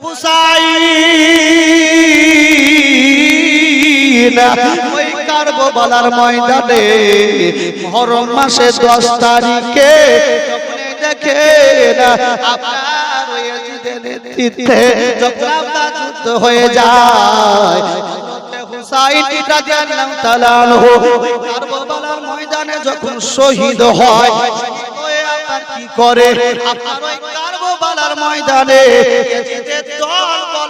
হুসাইন। ময়দানে মহরম মাসে দশ তারিখে যখন এই দেখেন যুদ্ধ হয়ে যায় ময়দানে যখন শহীদ হয় কি করে? ময়দানে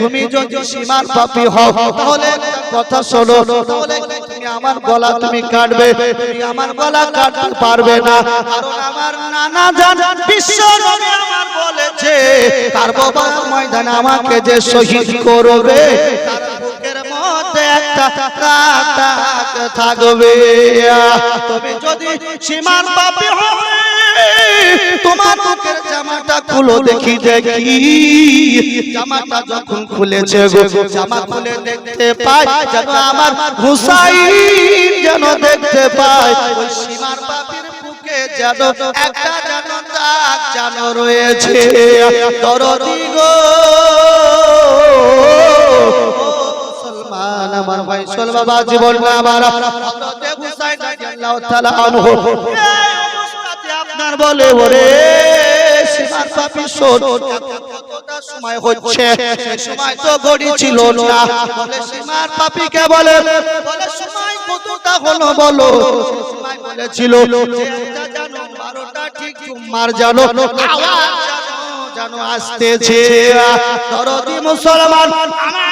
তুমি যদি সীমার পাপি হও তাহলে কথা শোনো। তাহলে তুমি আমার গলা তুমি কাটবে। তুমি আমার গলা কাটতে পারবে না। কারণ আমার নানা জান বিশ্ব আমার বলেছে তার বাবা ময়দানে আমাকে যে শহীদ করবে তার বুকের মধ্যে একটা কাটা থাকবে। তুমি যদি সীমার পাপি তোমার বুকের জামাটা খুলো দেখি দেখি। জামাটা যখন খুলেছে গো জামা খুলে দেখতে পাই যেন আমার হুসাইন যেন দেখতে পাই ওই সীমার পাপির বুকে যেন একটা যেন দাগ যেন রয়েছে। দরদি গো। আমার ভাই সোল বাবা জীবন আমার। হযরতে হুসাইন রাদিয়াল্লাহু তাআলা আনহু। আপনার বলে ওরে সীমার পাপি শোন সময় হচ্ছে? সময় তো ঘড়ি ছিল না। বলে সীমার পাপিকে বলে। বলে সময় কতটা হলো বলো? সময় বলেছিল জানো 12টা ঠিক জুম্মার জানো। আওয়াজ জানো জানো আসতেছে। দরদি মুসলমান আমার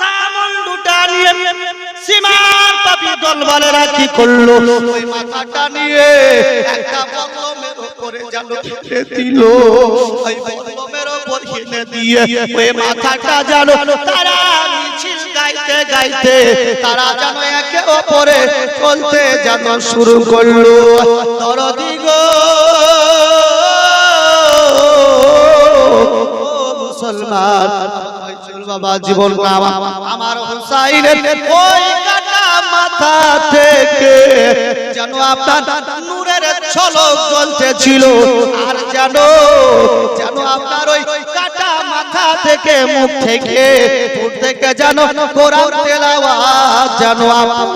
মাথা মুন্ডুটা নিয়ে সীমার পাপি দলবালেরা কি করল? ওই মাথাটা নিয়ে একটা বল্লমের উপরে যেন ফেলে দিল। ওই বল্লমের উপর ফেলে দিয়ে ওই মাথাটা তারা মিছিল গাইতে গাইতে তারা যেন একে অপরে চলতে যেন শুরু করল। দরদি গো মুসলমান বাবা জীবন আমার হুসাইনের ওই কাটা মাথা থেকে যেন আপনার নূরের ঝলক জ্বলতে ছিল আর যেন যেন আপনার ওই কাটা মাথা থেকে মুখ থেকে ঠোঁট থেকে যেন কোরআন তেলাওয়াত যেন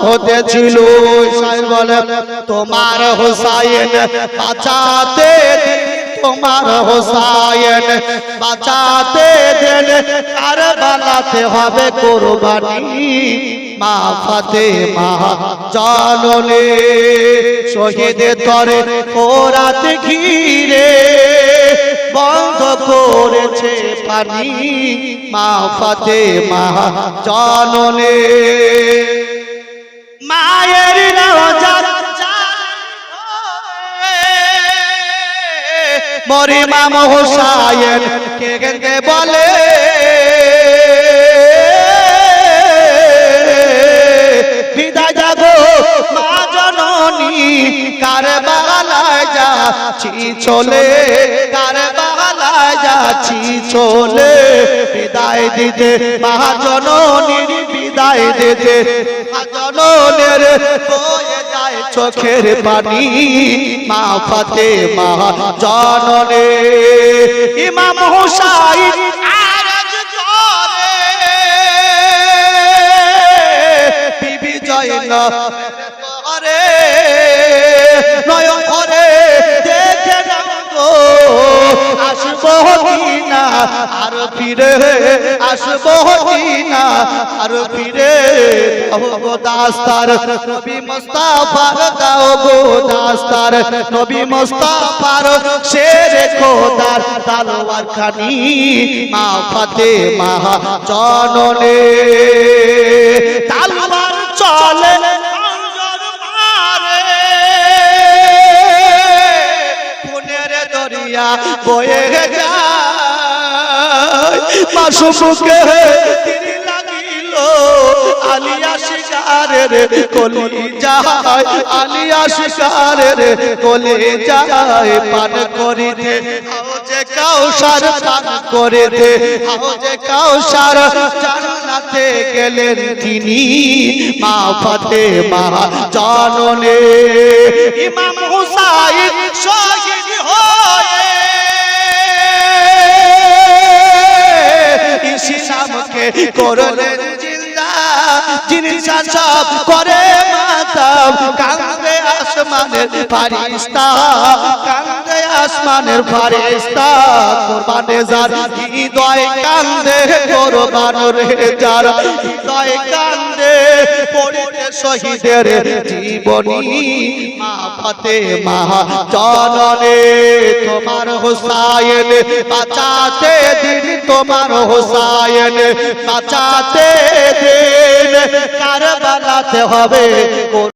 হতে ছিল হুসাইন বলে তোমার হুসাইন বাঁচাতে তোমার হোসাইন বাঁচাতে দেন, আর বানাতে হবে কোরবানি। মা ফাতে মা জানলে, শহীদ করে ওরাত ঘিরে বন্ধ করেছে পানি। মা ফাতে মা জানলে, মায়ের নওজাত মরি মাম হোসায়েন কে কে বলে? বিদায় যাব মা জননী কার বালায় যাচ্ছি, চলে কার বালায় যাচ্ছি, চলে। বিদায় দিতে মা জননীর, বিদায় দিতে মা জননের বয়ে যায় চোখের পানি। মা ফাতে মা জননে। ইমাম হুসাইন করে। জয়নব করে। দেখে আসব আর ফিরে আসব না আর ফিরে গো দাস্তার নবী মুস্তাফার, দাও গো দাস্তার নবী মুস্তাফার শের খোদার তালোয়ার খানি, মা ফাতে মা জননে। তালোয়ার চলে বয়ে যায়। লাগিল আলিয়া কলি আলিয়া শিকারের কলি যায় পান করিতে। হাউজে কাউসার জান্নাতে গেলেন তিনি মা ফাতে মা জননে। ইমাম হুসাইন করলেন জিন্দা, যিনি শাসক করে মাতাম। কান্দে আসমানের ফারিস্তা, কান্দে আসমানের ফারিস্তা। কোরবানে যার হৃদয় কান্দে, কোরবানের যার হৃদয় কান্দে। পড়িতে শহীদের জীবনী, মা ফাতে মা জননে তোমার হোসাইন, বাঁচাতে দিন তোমার হোসাইন, বাঁচাতে দিন কারবালাতে হবে।